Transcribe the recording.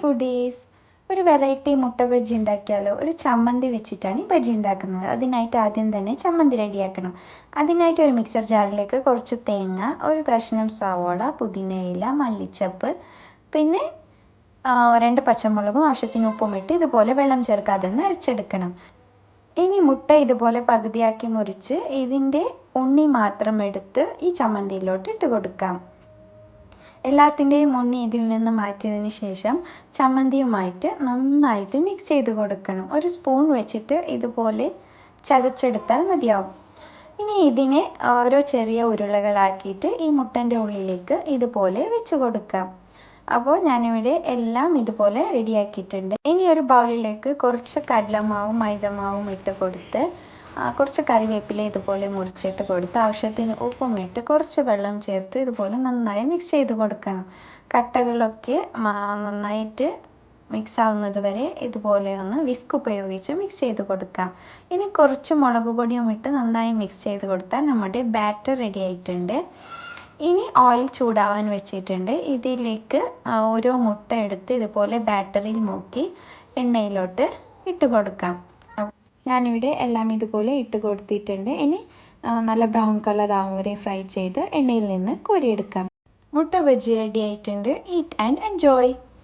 Foodies ഒരു variety മുട്ട ബജ്ജി ഉണ്ടാക്കിയാലോ? ഒരു ചമ്മന്തി വെച്ചിട്ടാണ് ഈ ബജ്ജി ഉണ്ടാക്കുന്നത്. അതിനായിട്ട് ആദ്യം തന്നെ ചമ്മന്തി റെഡിയാക്കണം. അതിനായിട്ട് ഒരു മിക്സർ ജാറിലേക്ക് കുറച്ച് തേങ്ങ ഒരു കഷ്ണം സവോള പുതിനയില മല്ലിച്ചപ്പ് പിന്നെ രണ്ട് പച്ചമുളകും ആവശ്യത്തിന് ഉപ്പും ഇട്ട് ഇതുപോലെ വെള്ളം ചേർക്കാതെ ഒന്ന് അരച്ചെടുക്കണം. ഇനി മുട്ട ഇതുപോലെ പകുതിയാക്കി മുറിച്ച് ഇതിന്റെ ഉണ്ണി മാത്രം എടുത്ത് ഈ ചമ്മന്തിയിലോട്ട് ഇട്ട് കൊടുക്കാം. എല്ലാത്തിന്റെയും ഉണ്ണി ഇതിൽ നിന്ന് മാറ്റിയതിന് ശേഷം ചമ്മന്തിയുമായിട്ട് നന്നായിട്ട് മിക്സ് ചെയ്ത് കൊടുക്കണം. ഒരു സ്പൂൺ വെച്ചിട്ട് ഇതുപോലെ ചതച്ചെടുത്താൽ മതിയാവും. ഇനി ഇതിനെ ഓരോ ചെറിയ ഉരുളകളാക്കിയിട്ട് ഈ മുട്ടന്റെ ഉള്ളിലേക്ക് ഇതുപോലെ വെച്ച് കൊടുക്കാം. അപ്പോൾ ഞാനിവിടെ എല്ലാം ഇതുപോലെ റെഡിയാക്കിയിട്ടുണ്ട് ഇനി ഒരു ബൗളിലേക്ക് കുറച്ച് കടലമാവും മൈദമാവും ഇട്ട് കൊടുത്ത് കുറച്ച് കറിവേപ്പില ഇതുപോലെ മുറിച്ചിട്ട് കൊടുത്ത് ആവശ്യത്തിന് ഉപ്പും ഇട്ട് കുറച്ച് വെള്ളം ചേർത്ത് ഇതുപോലെ നന്നായി മിക്സ് ചെയ്ത് കൊടുക്കണം. കട്ടകളൊക്കെ നന്നായിട്ട് മിക്സ് ആവുന്നത് വരെ ഇതുപോലെ ഒന്ന് വിസ്ക് ഉപയോഗിച്ച് മിക്സ് ചെയ്ത് കൊടുക്കാം. ഇനി കുറച്ച് മുളക് പൊടിയും ഇട്ട് നന്നായി മിക്സ് ചെയ്ത് കൊടുത്താൽ നമ്മുടെ ബാറ്റർ റെഡി ആയിട്ടുണ്ട്. ഇനി ഓയിൽ ചൂടാവാൻ വെച്ചിട്ടുണ്ട്. ഇതിലേക്ക് ഓരോ മുട്ട എടുത്ത് ഇതുപോലെ ബാറ്ററിൽ മുക്കി എണ്ണയിലോട്ട് ഇട്ട് കൊടുക്കാം. ഞാനിവിടെ എല്ലാം ഇതുപോലെ ഇട്ട് കൊടുത്തിട്ടുണ്ട്. ഇനി നല്ല ബ്രൗൺ കളർ ആവും വരെ ഫ്രൈ ചെയ്ത് എണ്ണയിൽ നിന്ന് കോരിയെടുക്കാം. മുട്ട ബജ്ജി റെഡി ആയിട്ടുണ്ട്. Eat and enjoy